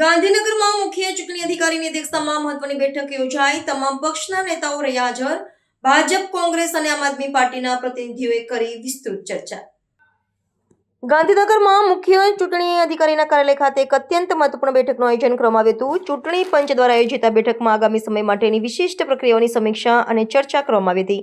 ગાંધીનગરમાં મુખ્ય ચૂંટણી અધિકારીની અધ્યક્ષતામાં મહત્વની બેઠક યોજાઈ. તમામ પક્ષના નેતાઓ રહ્યા હાજર. ભાજપ, કોંગ્રેસ અને આમ આદમી પાર્ટીના પ્રતિનિધિઓએ કરી વિસ્તૃત ચર્ચા. ગાંધીનગરમાં મુખ્ય ચૂંટણી અધિકારીના કાર્યાલય ખાતે એક અત્યંત મહત્વપૂર્ણ બેઠકનું આયોજન કરવામાં આવ્યું હતું. ચૂંટણી પંચ દ્વારા આયોજિત આ બેઠકમાં આગામી સમય માટેની વિશિષ્ટ પ્રક્રિયાઓની સમીક્ષા અને ચર્ચા કરવામાં આવી હતી.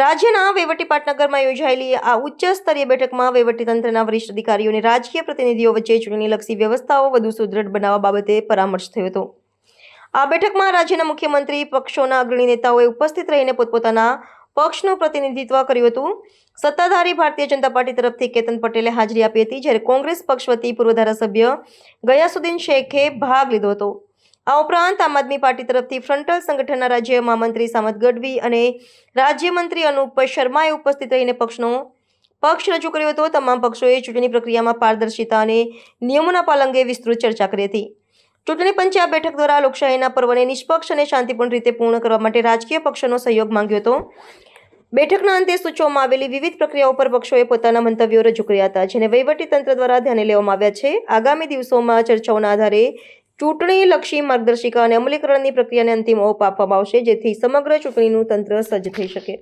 રાજ્યના વહીવટી પાટનગરમાં યોજાયેલી આ ઉચ્ચ સ્તરીય બેઠકમાં વહીવટીતંત્રના વરિષ્ઠ અધિકારીઓ અને રાજકીય પ્રતિનિધિઓ વચ્ચે ચૂંટણીલક્ષી વ્યવસ્થાઓ વધુ સુદૃઢ બનાવવા બાબતે પરામર્શ થયો હતો. આ બેઠકમાં રાજ્યના મુખ્યમંત્રી, પક્ષોના અગ્રણી નેતાઓએ ઉપસ્થિત રહીને પોતપોતાના પક્ષનું પ્રતિનિધિત્વ કર્યું હતું. સત્તાધારી ભારતીય જનતા પાર્ટી તરફથી કેતન પટેલે હાજરી આપી હતી, જ્યારે કોંગ્રેસ પક્ષ વતી પૂર્વ ધારાસભ્ય ગયાસુદ્દીન શેખે ભાગ લીધો હતો. આ ઉપરાંત આમ આદમી પાર્ટી તરફથી ફ્રન્ટલ સંગઠનના રાજ્ય મહામંત્રી સામત ગઢવી અને રાજ્યમંત્રી અનુપ શર્માએ ઉપસ્થિત રહીને પક્ષનો પક્ષ રજૂ કર્યો હતો. તમામ પક્ષોએ ચૂંટણી પ્રક્રિયામાં પારદર્શિતા અને નિયમોના પાલન અંગે વિસ્તૃત ચર્ચા કરી હતી. ચૂંટણી પંચે આ બેઠક દ્વારા લોકશાહીના પર્વને નિષ્પક્ષ અને શાંતિપૂર્ણ રીતે પૂર્ણ કરવા માટે રાજકીય પક્ષોનો સહયોગ માંગ્યો હતો. બેઠકના અંતે સૂચવવામાં આવેલી વિવિધ પ્રક્રિયાઓ પર પક્ષોએ પોતાના મંતવ્યો રજૂ કર્યા હતા, જેને વહીવટી તંત્ર દ્વારા ધ્યાને લેવામાં આવ્યા છે. આગામી દિવસોમાં ચર્ચાઓના આધારે ચૂંટણીલક્ષી માર્ગદર્શિકા અને અમલીકરણની પ્રક્રિયાને અંતિમ ઓપ આપવામાં આવશે, જેથી સમગ્ર ચૂંટણીનું તંત્ર સજ્જ થઈ શકે.